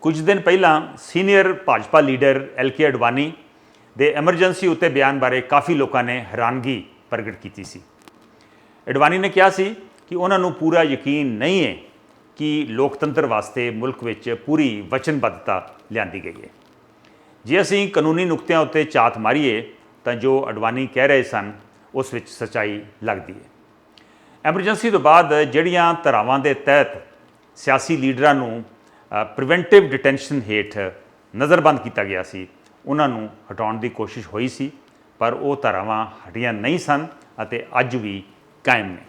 ਕੁਝ ਦਿਨ ਪਹਿਲਾਂ senior Bhajpa leader L K Advani ਦੇ ਐਮਰਜੈਂਸੀ ਉੱਤੇ ਬਿਆਨ ਬਾਰੇ ਕਾਫੀ ਲੋਕਾਂ ਨੇ ਹੈਰਾਨਗੀ ਪ੍ਰਗਟ ਕੀਤੀ ਸੀ। ਅਡਵਾਨੀ ਨੇ ਕਿਹਾ ਸੀ ਕਿ ਉਹਨਾਂ ਨੂੰ ਪੂਰਾ ਯਕੀਨ ਨਹੀਂ ਹੈ ਕਿ ਲੋਕਤੰਤਰ ਵਾਸਤੇ ਮੁਲਕ ਵਿੱਚ ਪੂਰੀ ਵਚਨਬੱਧਤਾ ਲਿਆਂਦੀ ਗਈ ਹੈ। ਜੇ ਅਸੀਂ ਕਾਨੂੰਨੀ ਨੁਕਤਿਆਂ ਉੱਤੇ ਝਾਤ ਮਾਰੀਏ, ਤਾਂ ਜੋ ਅਡਵਾਨੀ ਕਹਿ ਰਹੇ ਸਨ, ਉਸ ਵਿੱਚ ਸਚਾਈ ਲੱਗਦੀ ਹੈ। ਐਮਰਜੈਂਸੀ ਤੋਂ ਬਾਅਦ ਜਿਹੜੀਆਂ ਧਾਰਾਵਾਂ ਦੇ ਤਹਿਤ ਸਿਆਸੀ ਲੀਡਰਾਂ ਨੂੰ ਪ੍ਰੀਵੈਂਟਿਵ ਡਿਟੈਂਸ਼ਨ ਹੇਠ ਨਜ਼ਰਬੰਦ ਕੀਤਾ ਗਿਆ ਸੀ। ਉਹਨਾਂ ਨੂੰ ਹਟਾਉਣ ਦੀ ਕੋਸ਼ਿਸ਼ ਹੋਈ ਸੀ, ਪਰ ਉਹ ਧਾਰਾਵਾਂ ਹਟੀਆਂ ਨਹੀਂ ਸਨ ਅਤੇ ਅੱਜ ਵੀ ਕਾਇਮ ਨੇ।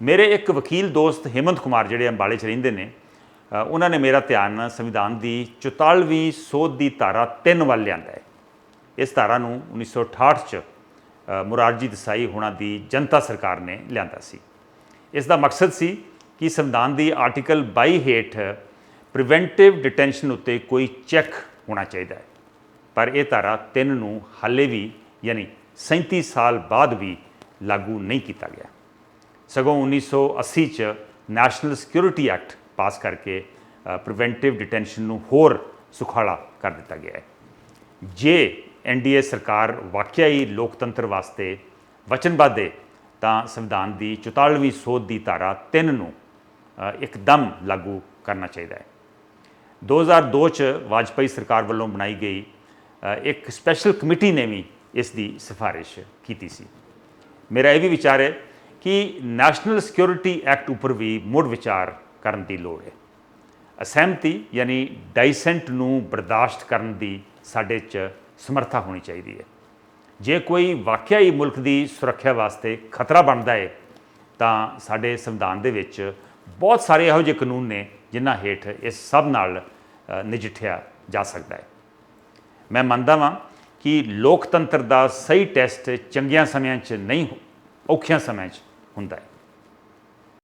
ਮੇਰੇ ਇੱਕ ਵਕੀਲ ਦੋਸਤ ਹਿਮੰਤ ਕੁਮਾਰ ਜਿਹੜੇ ਅੰਬਾਲੇ 'ਚ ਰਹਿੰਦੇ ਨੇ ਉਹਨਾਂ ਨੇ ਮੇਰਾ ਧਿਆਨ ਸੰਵਿਧਾਨ ਦੀ 44ਵੀਂ ਸੋਧ ਦੀ ਧਾਰਾ 3 ਵੱਲ ਲਿਆਂਦਾ ਹੈ। ਇਸ ਧਾਰਾ ਨੂੰ 1968 ਚ ਮੁਰਾਰਜੀ ਦਸਾਈ ਹੋਣਾ ਦੀ ਜਨਤਾ ਸਰਕਾਰ ਨੇ ਲਿਆਂਦਾ ਸੀ। ਇਸ ਦਾ ਮਕਸਦ ਸੀ ਕਿ ਸੰਵਿਧਾਨ ਦੀ ਆਰਟੀਕਲ 22 ਹੇਠ ਪ੍ਰੀਵੈਂਟਿਵ ਡਿਟੈਂਸ਼ਨ ਉੱਤੇ ਕੋਈ ਚੈੱਕ ਹੋਣਾ ਚਾਹੀਦਾ ਹੈ। ਪਰ ਇਹ ਧਾਰਾ 3 ਨੂੰ ਹਾਲੇ ਵੀ ਯਾਨੀ 37 ਸਾਲ ਬਾਅਦ ਵੀ ਲਾਗੂ ਨਹੀਂ ਕੀਤਾ ਗਿਆ। ਸਗੋਂ 1980 ਚ ਨੈਸ਼ਨਲ ਸਿਕਿਉਰਿਟੀ ਐਕਟ ਪਾਸ ਕਰਕੇ ਪ੍ਰੀਵੈਂਟਿਵ ਡਿਟੈਂਸ਼ਨ ਨੂੰ ਹੋਰ ਸੁਖਾਲਾ ਕਰ ਦਿੱਤਾ ਗਿਆ ਹੈ। ਜੇ ਐਨਡੀਏ ਸਰਕਾਰ ਵਾਕਿਆ ਹੀ ਲੋਕਤੰਤਰ ਵਾਸਤੇ ਵਚਨਬੱਧ ਹੈ ਤਾਂ ਸੰਵਿਧਾਨ ਦੀ 44ਵੀਂ ਸੋਧ ਦੀ ਧਾਰਾ 3 ਨੂੰ ਇੱਕਦਮ ਲਾਗੂ ਕਰਨਾ ਚਾਹੀਦਾ ਹੈ। 2002 ਚ ਵਾਜਪਾਈ ਸਰਕਾਰ ਵੱਲੋਂ ਬਣਾਈ ਗਈ ਇੱਕ ਸਪੈਸ਼ਲ ਕਮੇਟੀ ਨੇ ਵੀ ਇਸ ਦੀ ਸਿਫਾਰਿਸ਼ ਕੀਤੀ ਸੀ। ਮੇਰਾ ਇਹ ਵੀ ਵਿਚਾਰ ਹੈ ਕਿ ਨੈਸ਼ਨਲ ਸਿਕਿਉਰਿਟੀ ਐਕਟ ਉੱਪਰ ਵੀ ਮੁੜ ਵਿਚਾਰ ਕਰਨ ਦੀ ਲੋੜ ਹੈ। ਅਸਹਿਮਤੀ ਯਾਨੀ ਡਾਈਸੈਂਟ ਨੂੰ ਬਰਦਾਸ਼ਤ ਕਰਨ ਦੀ ਸਾਡੇ 'ਚ ਸਮਰੱਥਾ ਹੋਣੀ ਚਾਹੀਦੀ ਹੈ। ਜੇ ਕੋਈ ਵਾਕਿਆ ਹੀ ਮੁਲਕ ਦੀ ਸੁਰੱਖਿਆ ਵਾਸਤੇ ਖਤਰਾ ਬਣਦਾ ਹੈ, ਤਾਂ ਸਾਡੇ ਸੰਵਿਧਾਨ ਦੇ ਵਿੱਚ ਬਹੁਤ ਸਾਰੇ ਇਹੋ ਜਿਹੇ ਕਾਨੂੰਨ ਨੇ ਜਿਨ੍ਹਾਂ ਹੇਠ ਇਸ ਸਭ ਨਾਲ ਨਜਿੱਠਿਆ ਜਾ ਸਕਦਾ ਹੈ। ਮੈਂ ਮੰਨਦਾ ਵਾਂ ਕਿ ਲੋਕਤੰਤਰ ਦਾ ਸਹੀ ਟੈਸਟ ਚੰਗਿਆਂ ਸਮਿਆਂ 'ਚ ਨਹੀਂ, ਔਖਿਆਂ ਸਮਿਆਂ 'ਚ ਹੁੰਦਾ ਹੈ।